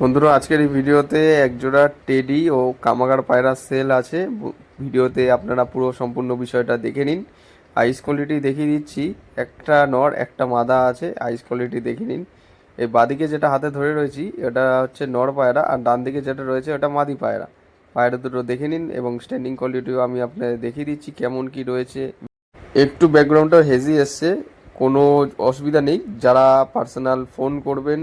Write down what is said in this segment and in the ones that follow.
বন্ধুরা, আজকের এই ভিডিওতে একজোড়া টেডি ও কামাগার পায়রা সেল আছে। ভিডিওতে আপনারা পুরো সম্পূর্ণ বিষয়টা দেখে নিন। আইস কোয়ালিটি দেখিয়ে দিচ্ছি। একটা নর, একটা মাদা আছে। আইস কোয়ালিটি দেখে নিন। এই বাদিকে যেটা হাতে ধরে রয়েছি, এটা হচ্ছে নর পায়রা আর ডান দিকে যেটা রয়েছে, ওটা মাদি পায়রা। পায়রা দুটো দেখে নিন এবং স্ট্যান্ডিং কোয়ালিটিও আমি আপনাদের দেখিয়ে দিচ্ছি কেমন কি রয়েছে। একটু ব্যাকগ্রাউন্ডটা হেজি এসছে, কোনো অসুবিধা নেই। যারা পার্সোনাল ফোন করবেন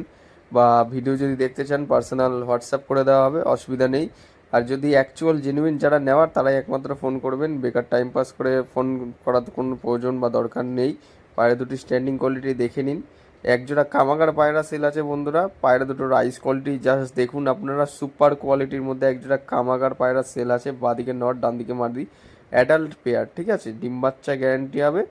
বা ভিডিও যদি দেখতে চান পার্সোনাল হোয়াটসঅ্যাপ করে দেওয়া হবে, অসুবিধা নেই। আর যদি অ্যাকচুয়াল জেনুইন যারা নেওয়ার, তারাই একমাত্র ফোন করবেন। বেকার টাইম পাস করে ফোন করার তো কোনো প্রয়োজন বা দরকার নেই। পায়রা দুটি স্ট্যান্ডিং কোয়ালিটি দেখে নিন। একজোড়া কামাগার পায়রা সেল আছে বন্ধুরা। পায়রা দুটোর আইস কোয়ালিটি জাস্ট দেখুন, আপনারা সুপার কোয়ালিটির মধ্যে একজোড়া কামাগার পায়রা সেল আছে। বাদিকে নট ডান দিকে মারদি অ্যাডাল্ট পেয়ার ঠিক আছে? ডিম বাচ্চা গ্যারান্টি হবে।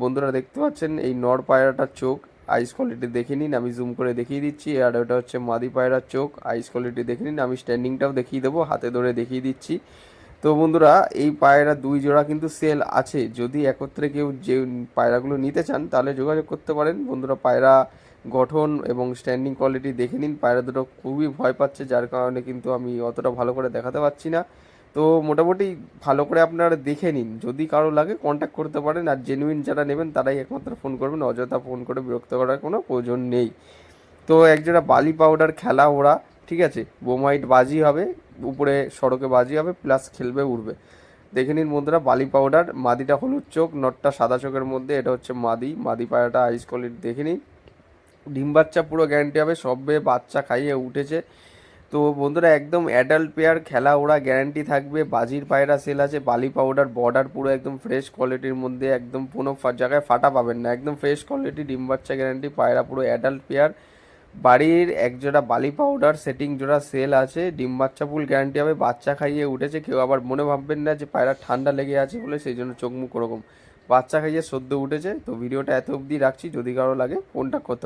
বন্ধুরা দেখতে পাচ্ছেন, এই নর পায়রাটার চোখ। আইস কোয়ালিটি দেখে নিন, আমি জুম করে দেখিয়ে দিচ্ছি। আর ওটা হচ্ছে মাদি পায়রার চোখ। আইস কোয়ালিটি দেখে নিন, আমি স্ট্যান্ডিংটাও দেখিয়ে দেবো, হাতে ধরে দেখিয়ে দিচ্ছি। তো বন্ধুরা, এই পায়রা দুই জোড়া কিন্তু সেল আছে। যদি একত্রে কেউ যে পায়রাগুলো নিতে চান, তাহলে যোগাযোগ করতে পারেন। বন্ধুরা, পায়রা গঠন এবং স্ট্যান্ডিং কোয়ালিটি দেখে নিন। পায়রা দুটো খুবই ভয় পাচ্ছে, যার কারণে কিন্তু আমি অতটা ভালো করে দেখাতে পারছি না। তো মোটামুটি ভালো করে আপনারা দেখে নিন। যদি কারও লাগে কন্ট্যাক্ট করতে পারেন আর জেনুইন যারা নেবেন তারাই একমাত্র ফোন করবেন। অযথা ফোন করে বিরক্ত করার কোনো প্রয়োজন নেই। তো এক একজোড়া বালি পাউডার খেলা ওরা ঠিক আছে? বোমাইট বাজি হবে, উপরে সড়কে বাজি হবে প্লাস খেলবে, উড়বে। দেখে নিন বন্ধুরা, বালি পাউডার মাদিটা হলুদ চোখ, নটটা সাদা চোখের মধ্যে, এটা হচ্ছে মাদি। মাদি পায়াটা আইস কোয়ালিটি দেখে নিন। ডিম বাচ্চা পুরো গ্যারান্টি হবে, সবে বাচ্চা খাইয়ে উঠেছে। তো বন্ধুরা, একদম অ্যাডাল্ট পেয়ার খেলা, ওরা গ্যারান্টি থাকবে। বাজির পায়রা সেল আছে, বালি পাউডার বর্ডার পুরো একদম ফ্রেশ কোয়ালিটির মধ্যে, একদম কোনো জায়গায় ফাটা পাবেন না। একদম ফ্রেশ কোয়ালিটি ডিম বাচ্চা গ্যারান্টি পায়রা পুরো অ্যাডাল্ট পেয়ার বাড়ির এক জোড়া বালি পাউডার সেটিং জোড়া সেল আছে, ডিম বাচ্চা ফুল গ্যারান্টি হবে। বাচ্চা খাইয়ে উঠেছে, কেউ আবার মনে ভাববেন না যে পায়রা ঠান্ডা লেগে আছে বলে, সেই জন্য চোখ মুখ ওরকম। বাচ্চা খাইয়ে সদ্য উঠেছে, তো ভিডিওটা এত অবধি রাখছি, যদি কারও লাগে কোনটা করতে